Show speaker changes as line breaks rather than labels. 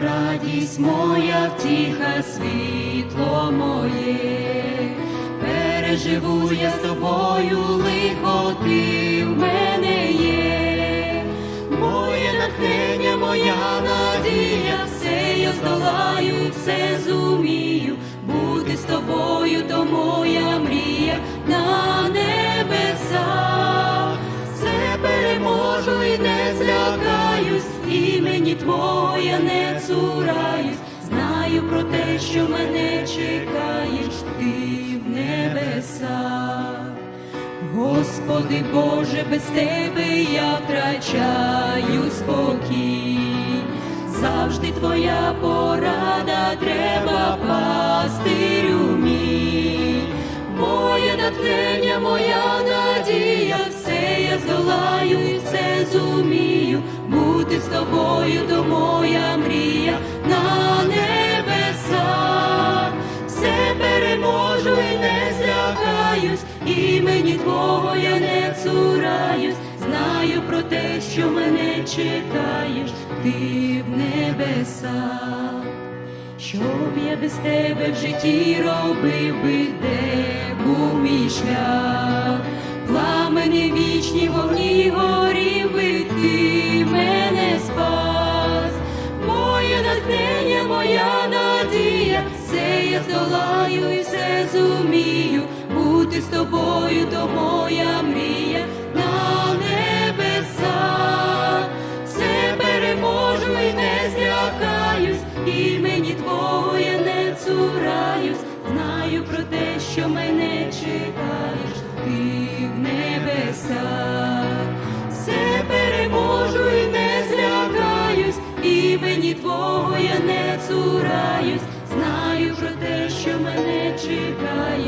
радість моя, втіха, світло моє, переживу я з тобою, лихо ти в мене є, моє натхнення, моя надія, все я здолаю, все зумію, бути з тобою, то злякаюсь, імені Твого я не цураюсь, знаю про те, що мене чекаєш ти в небесах. Господи Боже, без тебе я втрачаю спокій, завжди твоя порада треба пастирю мій. Моє натхнення, моя з тобою, то моя мрія на небесах, все переможу і не злякаюсь, імені Твого я не цураюсь, знаю про те, що мене чекаєш, ти в небесах. Що б я без тебе в житті робив би, де був мій шлях, моя надія, все я здолаю і все зумію, бути з тобою, то моя мрія. На небесах, все переможу і не злякаюсь, імені Твого я не цураюсь, знаю про те, не цураюсь, знаю про те, що мене чекає.